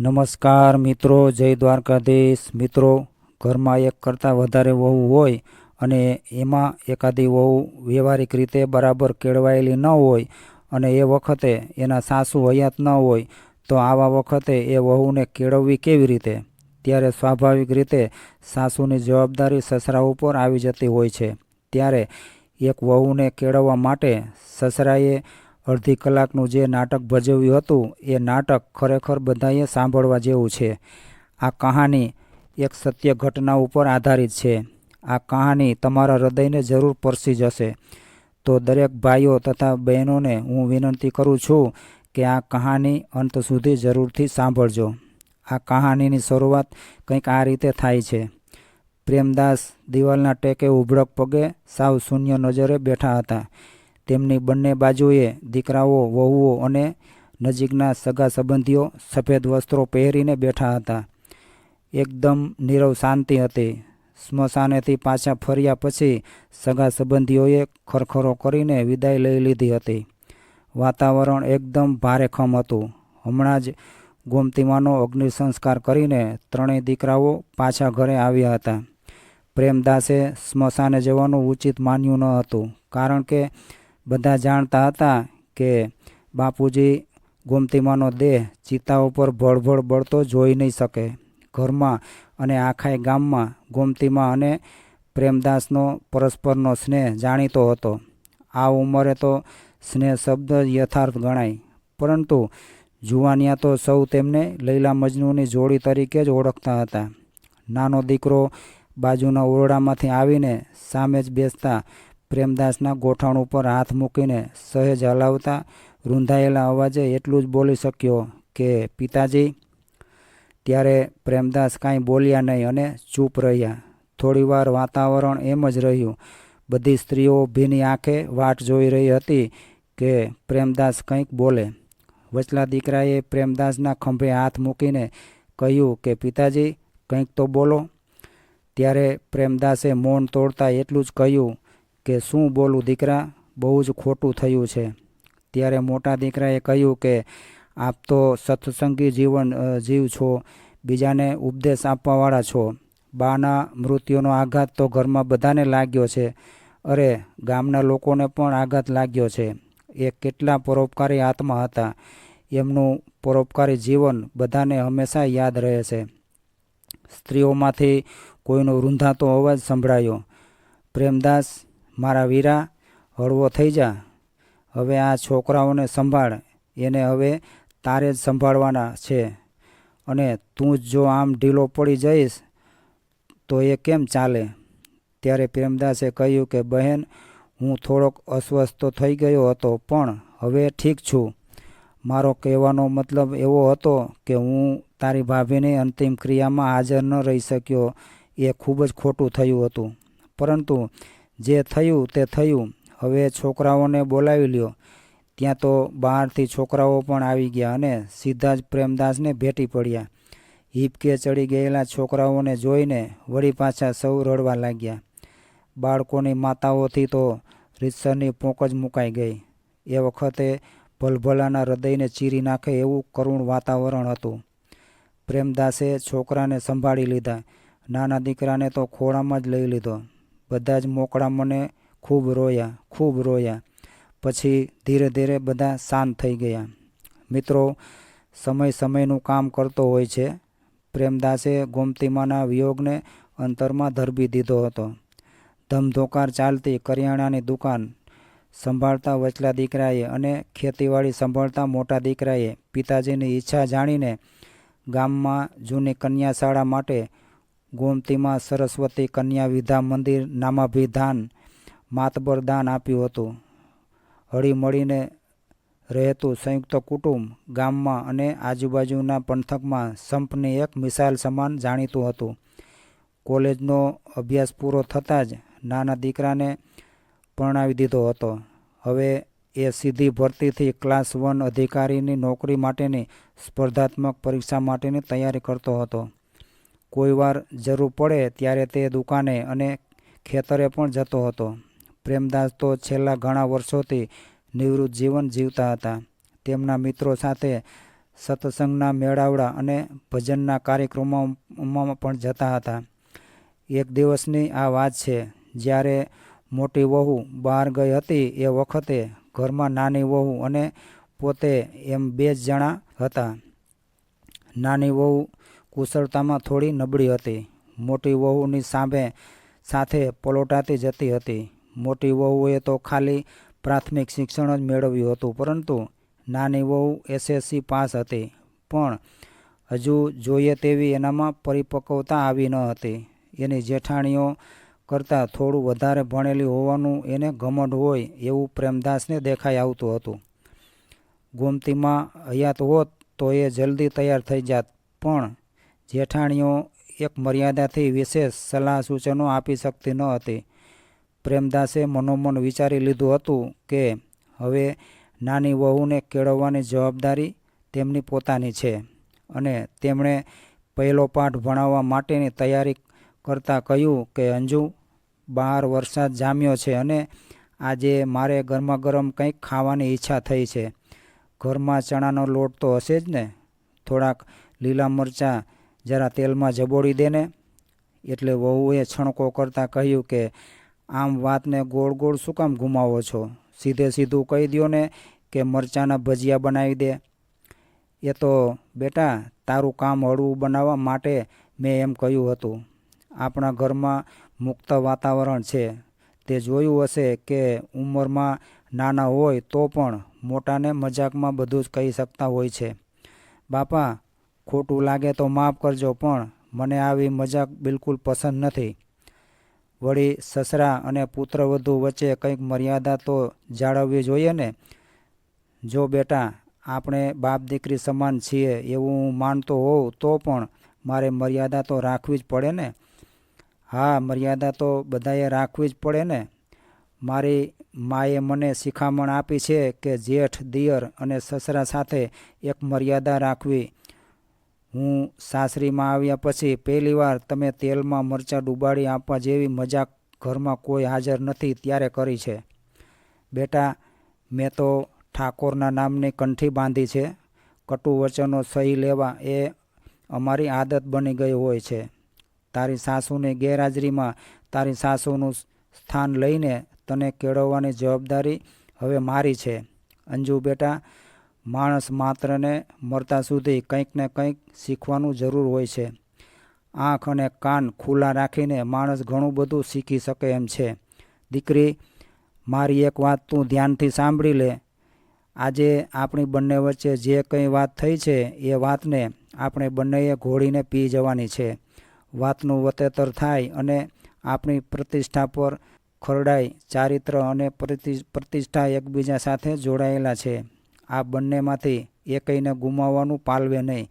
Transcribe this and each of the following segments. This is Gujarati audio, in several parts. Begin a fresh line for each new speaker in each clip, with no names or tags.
નમસ્કાર મિત્રો, જય દ્વારકાધીશ. મિત્રો, ઘરમાં એક કરતાં વધારે વહુ હોય અને એમાં એકાદી વહુ વ્યવહારિક રીતે બરાબર કેળવાયેલી ન હોય અને એ વખતે એના સાસુ હયાત ન હોય, તો આવા વખતે એ વહુને કેળવવી કેવી રીતે? ત્યારે સ્વાભાવિક રીતે સાસુની જવાબદારી સસરા ઉપર આવી જતી હોય છે. ત્યારે એક વહુને કેળવવા માટે સસરાએ અડધી કલાકનું જે નાટક ભજવ્યું હતું, એ નાટક ખરેખર બધાએ સાંભળવા જેવું છે. આ કહાની એક સત્ય ઘટના ઉપર આધારિત છે. આ કહાની તમારા હૃદયને જરૂર પરસી જશે. તો દરેક ભાઈઓ તથા બહેનોને હું વિનંતી કરું છું કે આ કહાની અંત સુધી જરૂરથી સાંભળજો. આ કહાનીની શરૂઆત કંઈક આ રીતે થાય છે. પ્રેમદાસ દિવાલના ટેકે ઉભડક પગે સાવ શૂન્ય નજરે બેઠા હતા. તેમની બંને બાજુએ દીકરાઓ, વહુઓ અને નજીકના સગા સંબંધીઓ સફેદ વસ્ત્રો પહેરીને બેઠા હતા. એકદમ નીરવ શાંતિ હતી. સ્મશાનેથી પાછા ફર્યા પછી સગા સંબંધીઓએ ખરખરો કરીને વિદાય લઈ લીધી હતી. વાતાવરણ એકદમ ભારેખમ હતું. હમણાં જ ગોમતીમાનો અગ્નિ સંસ્કાર કરીને ત્રણેય દીકરાઓ પાછા ઘરે આવ્યા હતા. પ્રેમદાસે સ્મશાને જવાનું ઉચિત માન્યું ન હતું, કારણ કે બધા જાણતા હતા કે બાપુજી ગોમતીમાનો દેહ ચિત્તા ઉપર ભળભળ બળતો જોઈ નહીં શકે. ઘરમાં અને આખાય ગામમાં ગોમતીમાં અને પ્રેમદાસનો પરસ્પરનો સ્નેહ જાણીતો હતો. આ ઉંમરે તો સ્નેહ શબ્દ યથાર્થ ગણાય, પરંતુ જુવાનિયા તો સૌ તેમને લૈલા મજનુની જોડી તરીકે જ ઓળખતા હતા. નાનો દીકરો બાજુના ઓરડામાંથી આવીને સામે જ બેસતા પ્રેમદાસના ગોઠણ ઉપર હાથ મૂકીને સહેજ હલાવતા રૂંધાયેલા અવાજે એટલું જ બોલી શક્યો કે, પિતાજી, ત્યારે પ્રેમદાસ કાંઈ બોલ્યા નહીં અને ચૂપ રહ્યા. થોડીવાર વાતાવરણ એમ જ રહ્યું. બધી સ્ત્રીઓ ભીની આંખે વાટ જોઈ રહી હતી કે પ્રેમદાસ કંઈક બોલે. વચલા દીકરાએ પ્રેમદાસના ખંભે હાથ મૂકીને કહ્યું કે, પિતાજી, કંઈક તો બોલો. ત્યારે પ્રેમદાસે મૌન તોડતા એટલું જ કહ્યું કે શું બોલું દીકરા? બહુ જ ખોટું થયું છે. ત્યારે મોટા દીકરાએ કહ્યું કે, આપ તો સત્સંગી જીવન જીવ છો. બીજાને ઉપદેશ આપવાવાળા છો. બાના મૃત્યુનો આઘાત તો ઘરમાં બધાને લાગ્યો છે. અરે, ગામના લોકોને પણ આઘાત લાગ્યો છે. એ કેટલા પરોપકારી આત્મા હતા. એમનું પરોપકારી જીવન બધાને હંમેશા યાદ રહે છે. સ્ત્રીઓમાંથી કોઈનો રૂંધાતો અવાજ સંભળાયો. પ્રેમદાસ મારા વીરા હળવો થઈ જા. હવે આ છોકરાઓને સંભાળ. એને હવે તારે જ સંભાળવાના છે. અને તું જ આમ ઢીલો પડી જઈશ, તો એ કેમ ચાલે? ત્યારે પ્રેમદાસે કહ્યું કે, બહેન, હું થોડોક અસ્વસ્થ થઈ ગયો હતો, પણ હવે ઠીક છું. મારો કહેવાનો મતલબ એવો હતો કે, હું તારી ભાભીની અંતિમ ક્રિયામાં હાજર ન રહી શક્યો. એ ખૂબ જ ખોટું થયું હતું. પરંતુ જે થયું તે થયું. હવે છોકરાઓને બોલાવી લ્યો. ત્યાં તો બહારથી છોકરાઓ પણ આવી ગયા અને સીધા જ પ્રેમદાસને ભેટી પડ્યા. હિપકે ચડી ગયેલા છોકરાઓને જોઈને વળી પાછા સૌ રડવા લાગ્યા. બાળકોની માતાઓથી તો રીતસરની પોંક જ મુકાઈ ગઈ. એ વખતે ભલભલાના હૃદયને ચીરી નાખે એવું કરુણ વાતાવરણ હતું. પ્રેમદાસે છોકરાને સંભાળી લીધા. નાના દીકરાને તો ખોળામાં જ લઈ લીધો. બધા જ મોકળા મને ખૂબ રોયા ખૂબ રોયા. પછી ધીરે ધીરે બધા શાંત થઈ ગયા. મિત્રો, સમય સમયનું કામ કરતો હોય છે. પ્રેમદાસે ગોમતીમાના વિયોગને અંતરમાં ધરબી દીધો હતો. ધમધોકાર ચાલતી કરિયાણાની દુકાન સંભાળતા વચલા દીકરાએ અને ખેતીવાડી સંભાળતા મોટા દીકરાએ પિતાજીની ઈચ્છા જાણીને ગામમાં જૂની કન્યા શાળા માટે ગોમતીમાં સરસ્વતી કન્યા વિધા મંદિર નામાભિધાન માતબર દાન આપ્યું હતું. હળીમળીને રહેતું સંયુક્ત કુટુંબ ગામમાં અને આજુબાજુના પંથકમાં સંપની એક મિસાઇલ સમાન જાણીતું હતું. કોલેજનો અભ્યાસ પૂરો થતાં જ નાના દીકરાને પરણાવી દીધો હતો. હવે એ સીધી ભરતીથી ક્લાસ વન અધિકારીની નોકરી માટેની સ્પર્ધાત્મક પરીક્ષા માટેની તૈયારી કરતો હતો. કોઈવાર જરૂર પડે ત્યારે તે દુકાને અને ખેતરે પણ જતો હતો. પ્રેમદાસ તો છેલ્લા ઘણા વર્ષોથી નિવૃત્ત જીવન જીવતા હતા. તેમના મિત્રો સાથે સત્સંગના મેળાવડા અને ભજનના કાર્યક્રમોમાં પણ જતા હતા. એક દિવસની આ વાત છે, જ્યારે મોટી વહુ બહાર ગઈ હતી એ વખતે ઘરમાં નાની વહુ અને પોતે એમ બે જ જણા હતા. નાની વહુ કુશળતામાં થોડી નબળી હતી. મોટી વહુની સામે સાથે પલોટાતી જતી હતી. મોટી વહુએ તો ખાલી પ્રાથમિક શિક્ષણ જ મેળવ્યું હતું, પરંતુ નાની વહુ એસએસસી પાસ હતી. પણ હજુ જોઈએ તેવી એનામાં પરિપક્વતા આવી ન હતી. એની જેઠાણીઓ કરતાં થોડું વધારે ભણેલી હોવાનું એને ઘમંડ હોય એવું પ્રેમદાસને દેખાઈ આવતું હતું. ગોમતીમાં હયાત હોત તો એ જલ્દી તૈયાર થઈ જાત, પણ જેઠાણીઓ એક મર્યાદાથી વિશેષ સલાહ સૂચનો આપી શકતી ન હતી. પ્રેમદાસે મનોમન વિચારી લીધું હતું કે, હવે નાની વહુને કેળવવાની જવાબદારી તેમની પોતાની છે અને તેમણે પહેલો પાઠ ભણાવવા માટેની તૈયારી કરતાં કહ્યું કે, અંજુ, બહાર વરસાદ જામ્યો છે અને આજે મારે ગરમા ગરમ કંઈક ખાવાની ઈચ્છા થઈ છે. ઘરમાં ચણાનો લોટ તો હશે જ ને? થોડાક લીલા મરચાં જરા તેલમાં જબોડી દેને. એટલે વહુએ છણકો કરતાં કહ્યું કે, આમ વાતને ગોળ ગોળ શું કામ ગુમાવો છો? સીધે સીધું કહી દો ને કે મરચાંના ભજીયા બનાવી દે. એ તો બેટા તારું કામ હળવું બનાવવા માટે મેં એમ કહ્યું હતું. આપણા ઘરમાં મુક્ત વાતાવરણ છે. તે જોયું હશે કે ઉંમરમાં નાના હોય તો પણ મોટાને મજાકમાં બધું જ કહી શકતા હોય છે. બાપા ખોટું લાગે તો માફ કરજો, પણ મને આવી મજાક બિલકુલ પસંદ નથી. વળી સસરા અને પુત્રવધુ વચ્ચે કંઈક મર્યાદા તો જાળવવી જોઈએ ને? જો બેટા, આપણે બાપ દીકરી સમાન છીએ એવું હું માનતો હોઉં, તો પણ મારે મર્યાદા તો રાખવી જ પડે ને? હા, મર્યાદા તો બધાએ રાખવી જ પડે ને? મારી માએ મને શિખામણ આપી છે કે જેઠ, દિયર અને સસરા સાથે એક મર્યાદા રાખવી હું સાસરીમાં આવ્યા પછી પહેલીવાર તમે તેલમાં મરચાં ડૂબાડી આપવા જેવી મજાક ઘરમાં કોઈ હાજર નથી ત્યારે કરી છે. બેટા, મેં તો ઠાકોરના નામની કંઠી બાંધી છે. કટુ વચનો સહી લેવા એ અમારી આદત બની ગઈ હોય છે. તારી સાસુની ગેરહાજરીમાં તારી સાસુનું સ્થાન લઈને તને કેળવવાની જવાબદારી હવે મારી છે. અંજુ બેટા માણસ માત્રને મરતા સુધી કંઈક ને કંઈક શીખવાનું જરૂર હોય છે. આંખ અને કાન ખુલ્લા રાખીને માણસ ઘણું બધું શીખી શકે એમ છે. દીકરી, મારી એક વાત તું ધ્યાનથી સાંભળી લે. આજે આપણી બંને વચ્ચે જે કંઈ વાત થઈ છે, એ વાતને આપણે બંનેએ ઘોળીને પી જવાની છે. વાતનું વતેતર થાય અને આપણી પ્રતિષ્ઠા પર ખરડાઈ, ચારિત્ર અને પ્રતિષ્ઠા એકબીજા સાથે જોડાયેલા છે. આ બંનેમાંથી એકઈને ગુમાવવાનું પાલવે નહીં.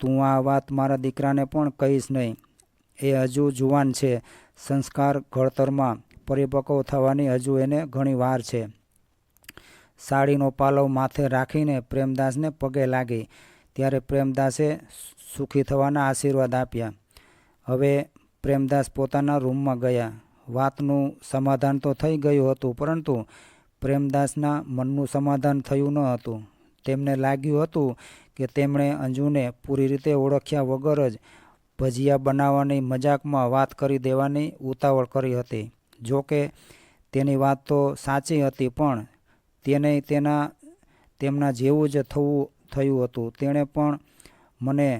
તું આ વાત મારા દીકરાને પણ કહીશ નહીં. એ હજુ જુવાન છે. સંસ્કાર ઘડતરમાં પરિપક્વ થવાની હજુ એને ઘણી વાર છે. સાડીનો પાલવ માથે રાખીને પ્રેમદાસને પગે લાગી. ત્યારે પ્રેમદાસે સુખી થવાના આશીર્વાદ આપ્યા. હવે પ્રેમદાસ પોતાના રૂમમાં ગયા. વાતનું સમાધાન તો થઈ ગયું હતું, પરંતુ પ્રેમદાસના મનનું સમાધાન થયું ન હતું. તેમને લાગ્યું હતું કે તેમણે અંજુને પૂરી રીતે ઓળખ્યા વગર જ ભજીયા બનાવવાની મજાકમાં વાત કરી દેવાની ઉતાવળ કરી હતી. જો કે તેની વાત તો સાચી હતી, પણ તેને તેના તેમના જેવું જ થવું થયું હતું. તેણે પણ મને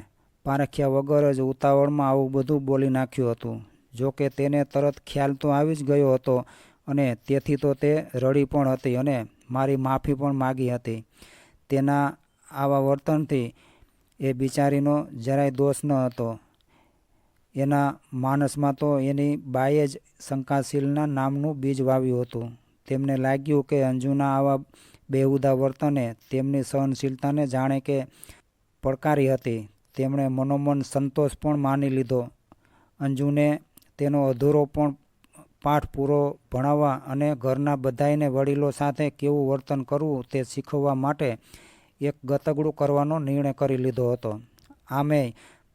પારખ્યા વગર જ ઉતાવળમાં આવું બધું બોલી નાખ્યું હતું. જો કે તેને તરત ખ્યાલ તો આવી જ ગયો હતો અને તેથી તો તે રડી પણ હતી અને મારી માફી પણ માગી હતી. તેના આવા વર્તનથી એ બિચારીનો જરાય દોષ ન હતો. એના માનસમાં તો એની બાએ જ શંકાશીલના નામનું બીજ વાવ્યું હતું. તેમને લાગ્યું કે અંજુના આવા બેહુદા વર્તને તેમની સહનશીલતાને જાણે કે પડકારી હતી. તેમણે મનોમન સંતોષ પણ માની લીધો. અંજુને તેનો અધૂરો પણ પાઠ પૂરો ભણાવવા અને ઘરના બધાયને વડીલો સાથે કેવું વર્તન કરવું તે શીખવવા માટે એક ગતગડું કરવાનો નિર્ણય કરી લીધો હતો. આમે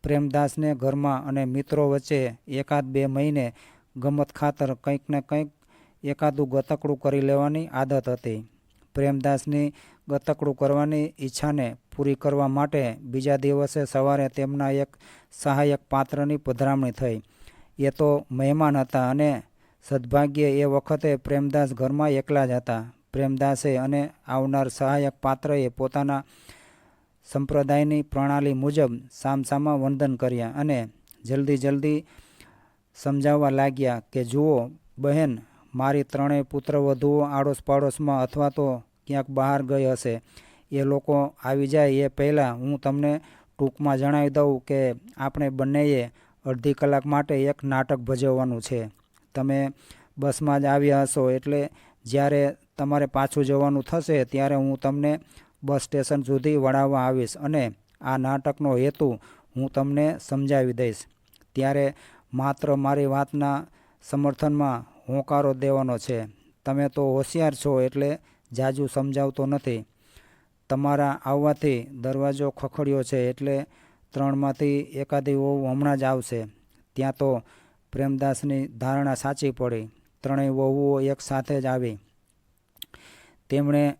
પ્રેમદાસને ઘરમાં અને મિત્રો વચ્ચે એકાદ બે મહિને ગમત ખાતર કંઈક ને કંઈક એકાદું ગતકડું કરી લેવાની આદત હતી. પ્રેમદાસની ગતકડું કરવાની ઈચ્છાને પૂરી કરવા માટે બીજા દિવસે સવારે તેમના એક સહાયક પાત્રની પધરામણી થઈ. એ તો મહેમાન હતા અને સદભાગ્યે એ વખતે પ્રેમદાસ ઘરમાં એકલા જ હતા. પ્રેમદાસે અને આવનાર સહાયક પાત્રએ પોતાના સંપ્રદાયની પ્રણાલી મુજબ સામસામા વંદન કર્યા અને જલ્દી જલ્દી સમજાવવા લાગ્યા કે, જુઓ, બહેન, મારી ત્રણેય પુત્રવધુઓ આડોશ પાડોશમાં અથવા તો ક્યાંક બહાર ગઈ હશે. એ લોકો આવી જાય એ પહેલાં હું તમને ટૂંકમાં જણાવી દઉં કે, આપણે બંનેએ અડધી કલાક માટે એક નાટક ભજવવાનું છે. તમે બસમાં જ આવ્યા હશો, એટલે જ્યારે તમારે પાછું જવાનું થશે ત્યારે હું તમને બસ સ્ટેશન સુધી વળાવવા આવીશ અને આ નાટકનો હેતુ હું તમને સમજાવી દઈશ. ત્યારે માત્ર મારી વાતના સમર્થનમાં હોંકારો દેવાનો છે. તમે તો હોશિયાર છો, એટલે જાજુ સમજાવતો નથી. તમારા આવવાથી દરવાજો ખખડ્યો છે, એટલે ત્રણમાંથી એકાદી હોવું હમણાં જ આવશે. ત્યાં તો પ્રેમદાસની ધારણા સાચી પડી. ત્રણેય વહુઓ એક સાથે જ આવી. તેમણે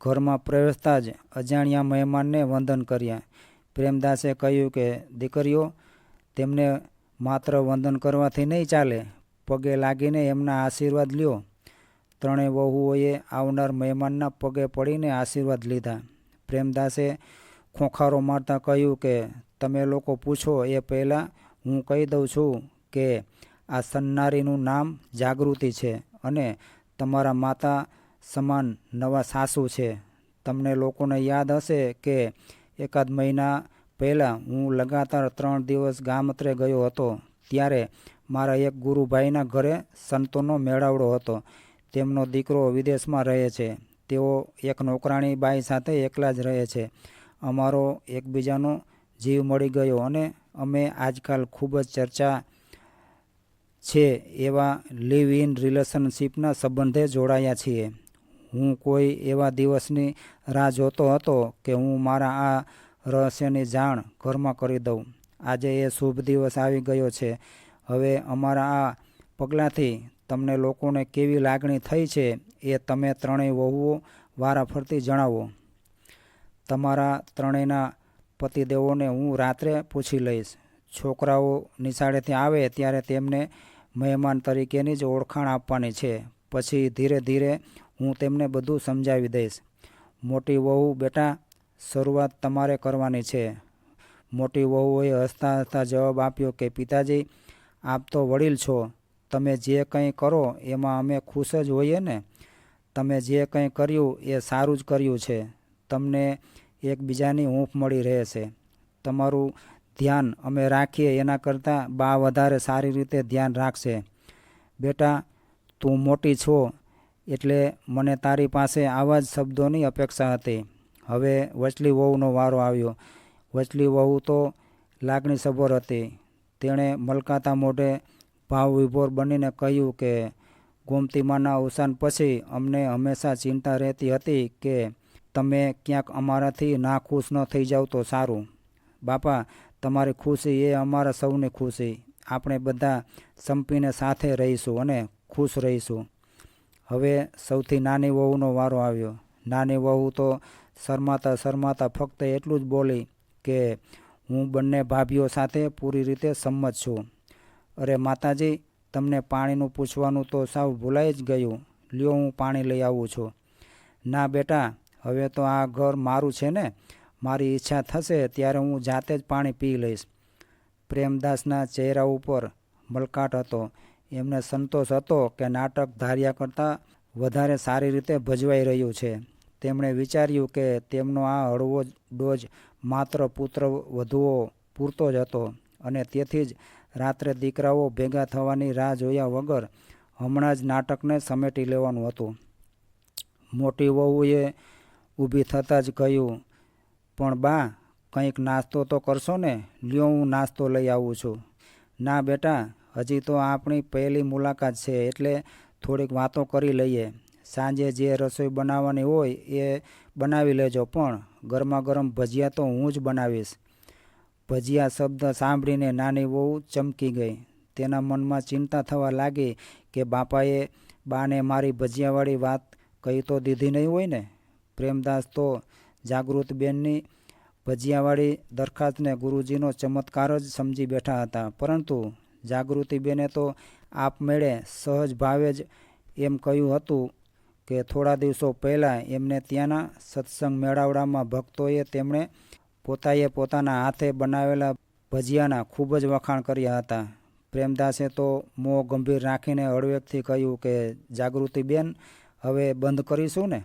ઘરમાં પ્રવેશતા જ અજાણ્યા મહેમાનને વંદન કર્યા. પ્રેમદાસે કહ્યું કે, દીકરીઓ, તેમને માત્ર વંદન કરવાથી નહીં ચાલે, પગે લાગીને એમના આશીર્વાદ લ્યો. ત્રણેય વહુઓએ આવનાર મહેમાનના પગે પડીને આશીર્વાદ લીધા. પ્રેમદાસે ખોખારો મારતા કહ્યું કે, તમે લોકો પૂછો, એ પહેલાં હું કહી દઉં છું કે આ સન્નારીનું નામ જાગૃતિ છે અને તમારા માતા સમાન નવા સાસુ છે. તમને લોકોને યાદ હશે કે એકાદ મહિના પહેલાં હું લગાતાર ત્રણ દિવસ ગામત્રે ગયો હતો, ત્યારે મારા એક ગુરુભાઈના ઘરે સંતોનો મેળાવડો હતો. તેમનો દીકરો વિદેશમાં રહે છે. તેઓ એક નોકરાણી બાઈ સાથે એકલા જ રહે છે. અમારો એકબીજાનો જીવ મળી ગયો અને અમે આજકાલ ખૂબ જ ચર્ચા છે એવા લિવ ઇન રિલેશનશીપના સંબંધે જોડાયા છીએ. હું કોઈ એવા દિવસની રાહ જોતો હતો કે હું મારા આ રહસ્યની જાણ ઘરમાં કરી દઉં. આજે એ શુભ દિવસ આવી ગયો છે. હવે અમારા આ પગલાંથી તમને લોકોને કેવી લાગણી થઈ છે એ તમે ત્રણેય વહુઓ વારાફરતી જણાવો. તમારા ત્રણેયના પતિદેવોને હું રાત્રે પૂછી લઈશ. છોકરાઓ નિશાળેથી આવે ત્યારે તેમને મહેમાન તરીકેની જ ઓળખાણ આપવાની છે. પછી ધીરે ધીરે હું તેમને બધું સમજાવી દઈશ. મોટી વહુ બેટા, શરૂઆત તમારે કરવાની છે. મોટી વહુએ હસતા હસતા જવાબ આપ્યો કે, પિતાજી, આપ તો વડીલ છો. તમે જે કંઈ કરો એમાં અમે ખુશ જ હોઈએ ને? તમે જે કંઈ કર્યું એ સારું જ કર્યું છે. તમને એકબીજાની હૂંફ મળી રહે છે તમારું ધ્યાન અમે રાખીએ, એના કરતાં બા વધારે સારી રીતે ધ્યાન રાખશે. બેટા, તું મોટી છો, એટલે મને તારી પાસે આવા જ શબ્દોની અપેક્ષા હતી. હવે વચલી વહુનો વારો આવ્યો. વચલી વહુ તો લાગણીસભર હતી. તેણે મલકાતા મોઢે ભાવ વિભોર બનીને કહ્યું કે, ગોમતીમાના અવસાન પછી અમને હંમેશા ચિંતા રહેતી હતી કે, તમે ક્યાંક અમારાથી નાખુશ ન થઈ જાવ તો સારું. બાપા તમારી ખુશી એ અમારા સૌની ખુશી આપણે બધા સંપીને સાથે રહીશું અને ખુશ રહીશું. હવે સૌથી નાની વહુનો વારો આવ્યો. નાની વહુ તો શરમાતા શરમાતા ફક્ત એટલું જ બોલી કે, હું બંને ભાભીઓ સાથે પૂરી રીતે સંમત છું. અરે માતાજી, તમને પાણીનું પૂછવાનું તો સાવ ભૂલાઈ જ ગયું. લ્યો હું પાણી લઈ આવું છું. ના બેટા, હવે તો આ ઘર મારું છે ને. મારી ઈચ્છા થશે ત્યારે હું જાતે જ પાણી પી લઈશ. પ્રેમદાસના ચહેરા ઉપર મલકાટ હતો. એમને સંતોષ હતો કે નાટક ધાર્યા કરતાં વધારે સારી રીતે ભજવાઈ રહ્યું છે. તેમણે વિચાર્યું કે તેમનો આ હળવો ડોઝ માત્ર પુત્ર વધુઓ પૂરતો જ હતો અને તેથી જ રાત્રે દીકરાઓ ભેગા થવાની રાહ જોયા વગર હમણાં જ નાટકને સમેટી લેવાનું હતું. મોટી વહુએ ઊભી થતાં જ કહ્યું પણ બા, કંઈક નાસ્તો તો કરશો ને? લ્યો, હું નાસ્તો લઈ આવું છું. ના બેટા, હજી તો આપણી પહેલી મુલાકાત છે, એટલે થોડીક વાતો કરી લઈએ. સાંજે જે રસોઈ બનાવવાની હોય એ બનાવી લેજો, પણ ગરમા ગરમ ભજીયા તો હું જ બનાવીશ. ભજીયા શબ્દ સાંભળીને નાની વહુ ચમકી ગઈ. તેના મનમાં ચિંતા થવા લાગી કે બાપાએ બાને મારી ભજીયાવાળી વાત કહી તો દીધી નહીં હોય ને? પ્રેમદાસ તો જાગૃતબેનની ભજીયાવાળી દરખાસ્તને ગુરુજીનો ચમત્કાર જ સમજી બેઠા હતા. પરંતુ જાગૃતિબેને તો આપમેળે સહજ ભાવે જ એમ કહ્યું હતું કે થોડા દિવસો પહેલાં એમને ત્યાંના સત્સંગ મેળાવડામાં ભક્તોએ તેમણે પોતાએ પોતાના હાથે બનાવેલા ભજીયાના ખૂબ જ વખાણ કર્યા હતા. પ્રેમદાસે તો મોં ગંભીર રાખીને હળવેકથી કહ્યું કે જાગૃતિબેન હવે બંધ કરીશું ને?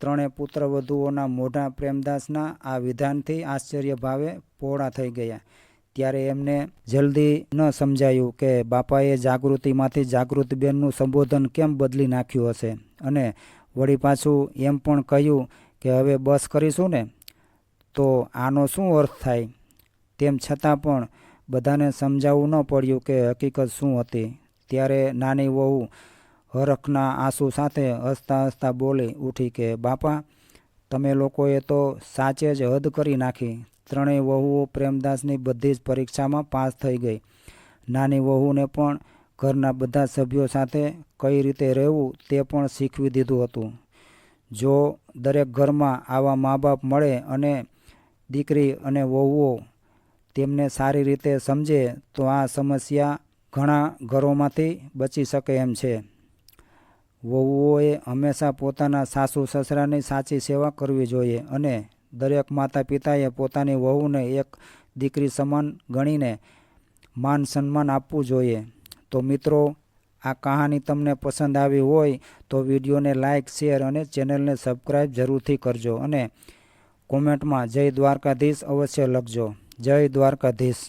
ત્રણે પુત્રવધુઓના મોઢા પ્રેમદાસના આ વિધાનથી આશ્ચર્ય ભાવે પહોળા થઈ ગયા. ત્યારે એમને જલ્દી ન સમજાયું કે બાપાએ જાગૃતિમાંથી જાગૃતિબેનનું સંબોધન કેમ બદલી નાખ્યું હશે અને વળી પાછું એમ પણ કહ્યું કે હવે બસ કરીશું ને? તો આનો શું અર્થ થાય? તેમ છતાં પણ બધાને સમજાવવું ન પડ્યું કે હકીકત શું હતી. ત્યારે નાની વહુ હરખના આંસુ સાથે હસતા હસતા બોલી ઉઠી કે, બાપા, તમે લોકોએ તો સાચે જ હદ કરી નાખી. ત્રણેય વહુઓ પ્રેમદાસની બધી જ પરીક્ષામાં પાસ થઈ ગઈ. નાની વહુને પણ ઘરના બધા સભ્યો સાથે કઈ રીતે રહેવું તે પણ શીખવી દીધું હતું. જો દરેક ઘરમાં આવા મા બાપ મળે અને દીકરી અને વહુઓ તેમને સારી રીતે સમજે, તો આ સમસ્યા ઘણા ઘરોમાંથી બચી શકે એમ છે. વહુઓએ હંમેશા પોતાના સાસુ સસરાની સાચી સેવા કરવી જોઈએ અને દરેક માતા પિતાએ પોતાની વહુને એક દીકરી સમાન ગણીને માન સન્માન આપવું જોઈએ. તો મિત્રો, આ કહાની તમને પસંદ આવી હોય તો વિડીયોને લાઇક શેર અને ચેનલને સબસ્ક્રાઈબ જરૂરથી કરજો અને કોમેન્ટમાં જય દ્વારકાધીશ અવશ્ય લખજો. જય દ્વારકાધીશ.